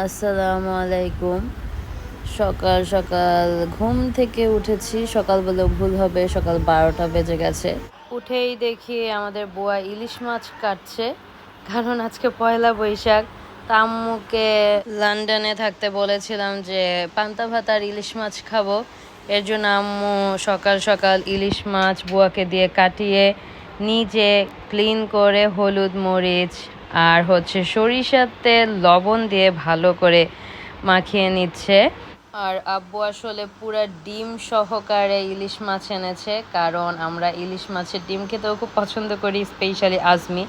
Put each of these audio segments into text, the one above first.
আসসালামু আলাইকুম সকাল সকাল ঘুম থেকে উঠেছি। সকাল বলে ভুল হবে, সকাল বারোটা বেজে গেছে। উঠেই দেখি আমাদের বুয়া ইলিশ মাছ কাটছে, কারণ আজকে পয়লা বৈশাখ। তাম্মুকে লন্ডনে থাকতে বলেছিলাম যে, পান্তা ভাত আর ইলিশ মাছ খাব। এর জন্য আম্মু সকাল সকাল ইলিশ মাছ বুয়াকে দিয়ে কাটিয়ে নিজে ক্লিন করে হলুদ মরিচ আর হচ্ছে সরিষার তেল লবণ দিয়ে ভালো করে মাখিয়ে নিচ্ছে। আর আব্বু আসলে পুরা ডিম সহকারে ইলিশ মাছ এনেছে, কারণ আমরা ইলিশ মাছের ডিম খেতেও খুব পছন্দ করি স্পেশালি আজমি।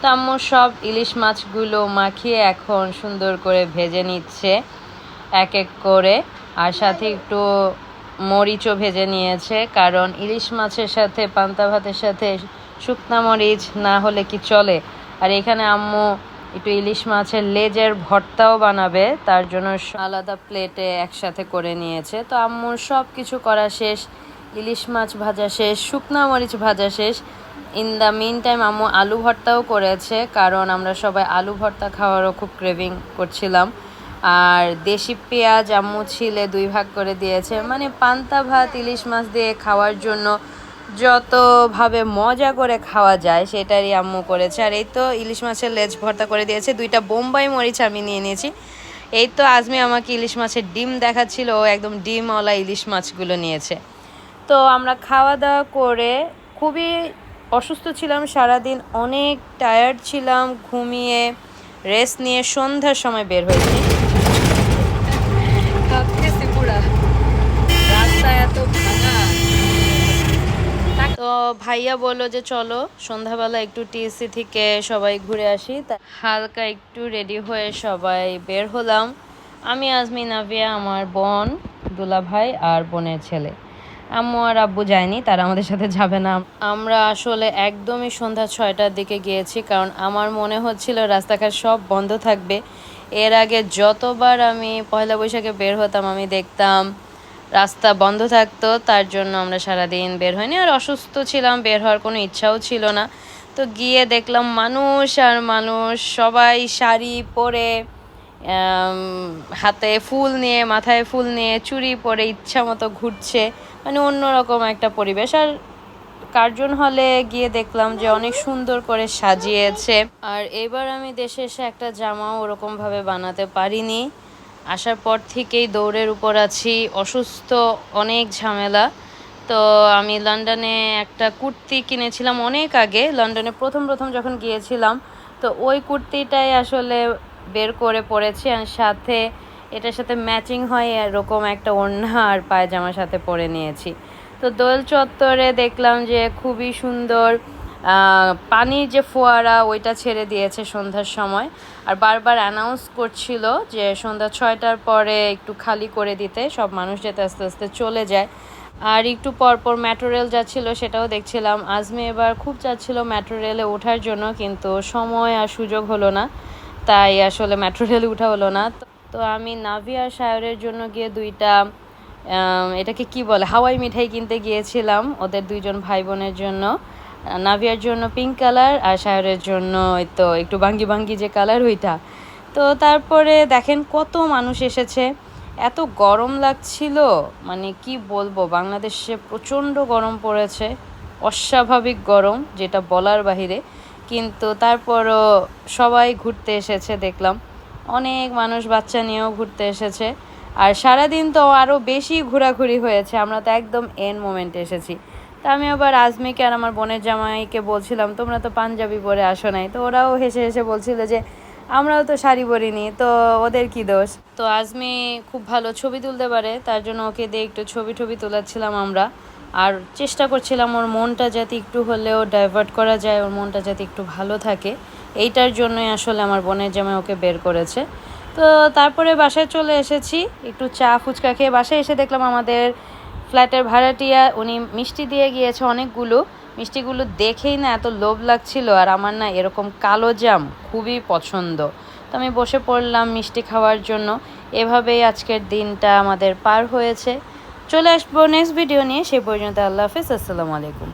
তো সব ইলিশ মাছগুলো মাখিয়ে এখন সুন্দর করে ভেজে নিচ্ছে এক এক করে। আর সাথে একটু মরিচও ভেজে নিয়েছে, কারণ ইলিশ মাছের সাথে, পান্তা ভাতের সাথে শুকনা মরিচ না হলে কি চলে? আর এখানে আম্মু একটু ইলিশ মাছের লেজের ভর্তাও বানাবে, তার জন্য আলাদা প্লেটে একসাথে করে নিয়েছে। তো আম্মুর সব কিছু করা শেষ, ইলিশ মাছ ভাজা শেষ, শুকনা মরিচ ভাজা শেষ। ইন দ্য মিন টাইম আম্মু আলু ভর্তাও করেছে, কারণ আমরা সবাই আলু ভর্তা খাওয়ারও খুব ক্রেভিং করছিলাম। আর দেশি পেঁয়াজ আম্মু ছিলে দুই ভাগ করে দিয়েছে। মানে পান্তা ভাত, ইলিশ মাছ দিয়ে খাওয়ার জন্য যতভাবে মজা করে খাওয়া যায়, সেটারই আম্মু করেছে। আর এই তো ইলিশ মাছের লেজ ভর্তা করে দিয়েছে। দুইটা বোম্বাই মরিচ আমি নিয়ে নিয়েছি। এই তো আজমি আমাকে ইলিশ মাছের ডিম দেখাচ্ছিল। ও একদম ডিমওয়ালা ইলিশ মাছগুলো নিয়েছে। তো আমরা খাওয়া দাওয়া করে খুবই অসুস্থ ছিলাম, সারাদিন অনেক টায়ার্ড ছিলাম, ঘুমিয়ে রেস্ট নিয়ে সন্ধ্যার সময় বের হয়েছি কাঁপতেছি পুরা রাস্তা এত ভাঙা তো ভাইয়া বলল যে চলো, সন্ধ্যাবেলা একটু টিএসসি থেকে সবাই ঘুরে আসি। হালকা একটু রেডি হয়ে সবাই বের হলাম। আমি আজমি নাভিয়া আমার বোন দুলা ভাই আর বোনের ছেলে। আম্মু আর আব্বু যায়নি, তারা আমাদের সাথে যাবে না। আমরা আসলে একদমই সন্ধ্যা ছয়টার দিকে গিয়েছি, কারণ আমার মনে হচ্ছিল রাস্তাঘাট সব বন্ধ থাকবে। এর আগে যতবার আমি পয়লা বৈশাখে বের হতাম, আমি দেখতাম রাস্তা বন্ধ থাকতো, তার জন্য আমরা সারাদিন বের হইনি আর অসুস্থ ছিলাম, বের হওয়ার কোনো ইচ্ছাও ছিল না। তো গিয়ে দেখলাম মানুষ আর মানুষ সবাই শাড়ি পরে হাতে ফুল নিয়ে, মাথায় ফুল নিয়ে চুরি পরে ইচ্ছা মতো ঘুরছে। মানে অন্যরকম একটা পরিবেশ। আর কার্জন হলে গিয়ে দেখলাম যে অনেক সুন্দর করে সাজিয়েছে। আর এবার আমি দেশে এসে একটা জামাও ওরকমভাবে বানাতে পারিনি। আসার পর থেকেই দৌড়ের উপর আছি। অসুস্থ, অনেক ঝামেলা। তো আমি লন্ডনে একটা কুর্তি কিনেছিলাম অনেক আগে। লন্ডনে প্রথম প্রথম যখন গিয়েছিলাম, তো ওই কুর্তিটাই আসলে বের করে পরেছি আর সাথে এটার সাথে ম্যাচিং হয় এরকম একটা ওড়না আর পায়জামার সাথে পরে নিয়েছি। তো দোল চত্বরে দেখলাম যে খুবই সুন্দর পানির যে ফোয়ারা, ওইটা ছেড়ে দিয়েছে সন্ধ্যার সময়। আর বারবার অ্যানাউন্স করছিল যে সন্ধ্যা ছয়টার পরে একটু খালি করে দিতে, সব মানুষ যাতে আস্তে আস্তে চলে যায়। আর একটু পর পর মেট্রো রেল যাচ্ছিল, সেটাও দেখছিলাম। আজমে এবার খুব চাচ্ছিল মেট্রো রেলে ওঠার জন্য, কিন্তু সময় আর সুযোগ হলো না। তাই আসলে মেট্রো রেলে উঠা হলো না। তো- আমি নাভি আর সায়রের জন্য গিয়ে দুইটা এটাকে কি বলে, হাওয়াই মিঠাই কিনতে গিয়েছিলাম, ওদের দুইজন ভাই বোনের জন্য। নাভিয়ার জন্য পিঙ্ক কালার আর সায়রের জন্য ওই তো একটু বাঙ্গি বাঙ্গি যে কালার ওইটা। তো তারপরে দেখেন কত মানুষ এসেছে। এত গরম লাগছিল। মানে কি বলব, বাংলাদেশে প্রচণ্ড গরম পড়েছে। অস্বাভাবিক গরম, যেটা বলার বাহিরে। কিন্তু তারপরও সবাই ঘুরতে এসেছে দেখলাম। অনেক মানুষ বাচ্চা নিয়েও ঘুরতে এসেছে। আর সারাদিন তো আরও বেশি ঘোরাঘুরি হয়েছে। আমরা তো একদম এন মোমেন্টে এসেছি। তা আমি আবার আজমিকে আর আমার বোনের জামাইকে বলছিলাম, তোমরা তো পাঞ্জাবি পরে আসো নাই। তো ওরাও হেসে হেসে বলছিল যে, আমরাও তো শাড়ি পরিনি তো ওদের কি দোষ? তো আজমি খুব ভালো ছবি তুলতে পারে, তার জন্য ওকে দিয়ে একটু ছবি টবি তোলাচ্ছিলাম আমরা। আর চেষ্টা করছিলাম ওর মনটা যাতে একটু হলেও ডাইভার্ট করা যায়, ওর মনটা যাতে একটু ভালো থাকে। এইটার জন্যই আসলে আমার বোনের জামাই ওকে বের করেছে। তো তারপরে বাসায় চলে এসেছি, একটু চা ফুচকা খেয়ে বাসায় এসে দেখলাম আমাদের ফ্ল্যাটের ভাড়াটিয়া, উনি মিষ্টি দিয়ে গিয়েছে অনেকগুলো। মিষ্টিগুলো দেখেই না এত লোভ লাগছিল আর আমার না এরকম কালো জাম খুবই পছন্দ। তো আমি বসে পড়লাম মিষ্টি খাওয়ার জন্য। এভাবেই আজকের দিনটা আমাদের পার হয়েছে। চলে আসব নেক্সট ভিডিও নিয়ে। সেই পর্যন্ত আল্লাহ হাফিজ। আসসালামু আলাইকুম।